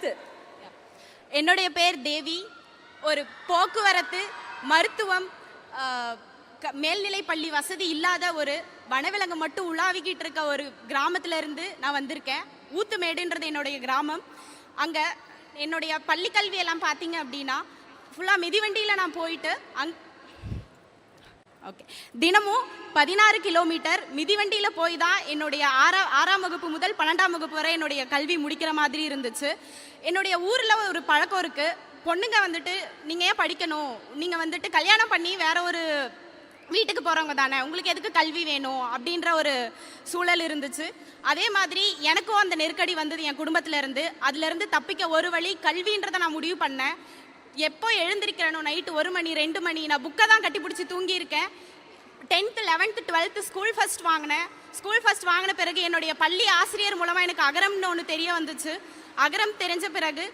கருத்து என்னுடைய பேர் தேவி. ஒரு போக்குவரத்து மருத்துவம் மேல்நிலை க- பள்ளி வசதி இல்லாத ஒரு வனவிலங்கு மட்டும் உலாவிக்கிட்டு இருக்க ஒரு கிராமத்துல இருந்து நான் வந்திருக்கேன். ஊத்துமேடுன்றது என்னுடைய கிராமம். அங்கே என்னுடைய பள்ளி கல்வி எல்லாம் பார்த்தீங்க அப்படின்னா ஃபுல்லாக மிதிவண்டியில் நான் போயிட்டு அங் ஓகே தினமும் பதினாறு கிலோமீட்டர் மிதிவண்டியில் போய் தான் என்னுடைய ஆறா ஆறாம் வகுப்பு முதல் பன்னெண்டாம் வகுப்பு வரை என்னுடைய கல்வி முடிக்கிற மாதிரி இருந்துச்சு. என்னுடைய ஊரில் ஒரு பழக்கம் இருக்குது பொண்ணுங்க வந்துட்டு நீங்கள் ஏன் படிக்கணும்? நீங்கள் வந்துட்டு கல்யாணம் பண்ணி வேற ஒரு வீட்டுக்கு போகிறவங்க தானே. உங்களுக்கு எதுக்கு கல்வி வேணும்? அப்படின்ற ஒரு சூழல் இருந்துச்சு. அதே மாதிரி எனக்கும் அந்த நெருக்கடி வந்தது என் குடும்பத்திலேருந்து. அதுலேருந்து தப்பிக்க ஒரு வழி கல்வின்றதை நான் முடிவு பண்ணேன். எப்போ எழுந்திருக்கிறேனோ நைட்டு ஒரு மணி ரெண்டு மணி நான் புக்கை தான் கட்டி பிடிச்சி தூங்கியிருக்கேன். Tenth eleventh twelfth school first வாங்கினேன். ஸ்கூல் ஃபர்ஸ்ட் வாங்கின பிறகு என்னுடைய பள்ளி ஆசிரியர் மூலமாக எனக்கு அகரம்னு ஒன்று தெரிய வந்துச்சு. அகரம் தெரிஞ்ச பிறகு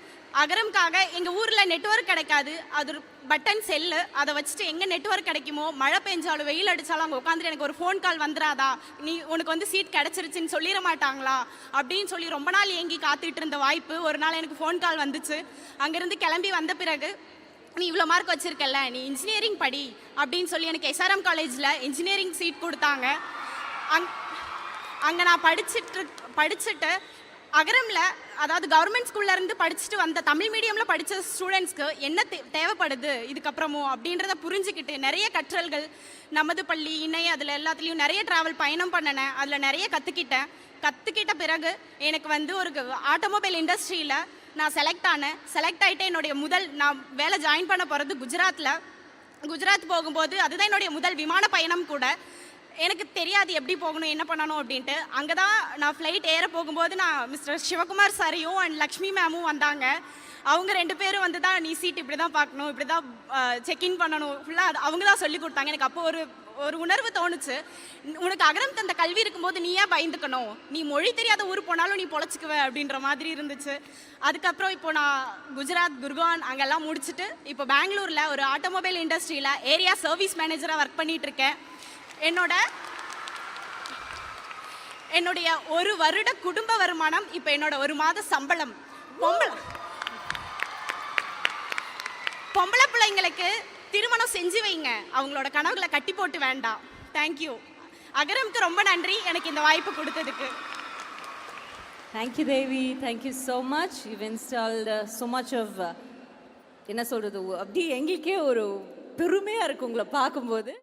அகரம்காக எங்கள் ஊரில் நெட்வொர்க் கிடைக்காது. அது ஒரு பட்டன் செல்லு அதை வச்சுட்டு எங்கே நெட்வொர்க் கிடைக்குமோ மழை பெஞ்சாலும் வெயில் அடித்தாலும் அங்கே உட்காந்துட்டு எனக்கு ஒரு ஃபோன் கால் வந்துடாதா நீ உனக்கு வந்து சீட் கிடச்சிருச்சின்னு சொல்லிட மாட்டாங்களா? அப்படின்னு சொல்லி ரொம்ப நாள் ஏங்கி காத்துட்டு இருந்த வாய்ப்பு. ஒரு நாள் எனக்கு ஃபோன் கால் வந்துச்சு. அங்கேருந்து கிளம்பி வந்த பிறகு நீ இவ்வளோ மார்க் வச்சுருக்கல நீ இன்ஜினியரிங் படி அப்படின்னு சொல்லி எனக்கு எஸ்ஆர்எம் காலேஜில் இன்ஜினியரிங் சீட் கொடுத்தாங்க. அங் அங்கே நான் படிச்சுட்டு படிச்சுட்டு அகரமில் அதாவது கவர்மெண்ட் ஸ்கூல்லேருந்து படிச்சுட்டு வந்த தமிழ் மீடியமில் படித்த ஸ்டூடெண்ட்ஸ்க்கு என்ன தே தேவைப்படுது இதுக்கப்புறமும் அப்படின்றத புரிஞ்சுக்கிட்டு நிறைய கற்றல்கள் நமது பள்ளி இணை அதில் எல்லாத்துலேயும் நிறைய ட்ராவல் பயணம் பண்ணினேன். அதில் நிறைய கற்றுக்கிட்டேன் கற்றுக்கிட்ட பிறகு எனக்கு வந்து ஒரு ஆட்டோமொபைல் இண்டஸ்ட்ரியில் நான் செலக்ட் ஆனேன். செலக்ட் ஆகிட்டு என்னுடைய முதல் நான் வேலை ஜாயின் பண்ண போகிறது குஜராத்தில் குஜராத் போகும்போது அதுதான் என்னுடைய முதல் விமான பயணம் கூட. எனக்கு தெரியாது எப்படி போகணும் என்ன பண்ணணும் அப்படின்ட்டு. அங்கே தான் நான் ஃப்ளைட் ஏற போகும்போது நான் மிஸ்டர் சிவகுமார் சாரையும் அண்ட் லக்ஷ்மி மேமும் வந்தாங்க. அவங்க ரெண்டு பேரும் வந்து தான் நீ சீட் இப்படி தான் பார்க்கணும் இப்படி தான் செக்இன் பண்ணணும். ஃபுல்லாக அது அவங்க தான் சொல்லி கொடுத்தாங்க. எனக்கு அப்போ ஒரு ஒரு உணர்வு தோணுச்சு. உனக்கு அகரம் தந்த கல்வி இருக்கும்போது நீ ஏன் பயந்துக்கணும்? நீ மொழி தெரியாத ஊர் போனாலும் நீ பொழைச்சிக்குவ அப்படின்ற மாதிரி இருந்துச்சு. அதுக்கப்புறம் இப்போ நான் குஜராத் குர்கான் அங்கெல்லாம் முடிச்சுட்டு இப்போ பெங்களூரில் ஒரு ஆட்டோமொபைல் இண்டஸ்ட்ரியில் ஏரியா சர்வீஸ் மேனேஜராக ஒர்க் பண்ணிகிட்ருக்கேன் இருக்கேன். என்னோட என்னுடைய ஒரு வருட குடும்ப வருமானம் இப்போ என்னோட ஒரு மாத சம்பளம். பொம்பளை பொம்பளை பிள்ளைங்களுக்கு திருமணம் செஞ்சு வைங்க. அவங்களோட கனவுகளை கட்டி போட்டு வேண்டாம். தேங்க்யூ அகரம்க்கு ரொம்ப நன்றி. எனக்கு இந்த வாய்ப்பு கொடுத்ததுக்கு. Thank you Devi thank you so much you installed so much of என்ன சொல்கிறது அப்படியே எங்களுக்கே ஒரு பெருமையாக இருக்கும் உங்களை பார்க்கும்போது.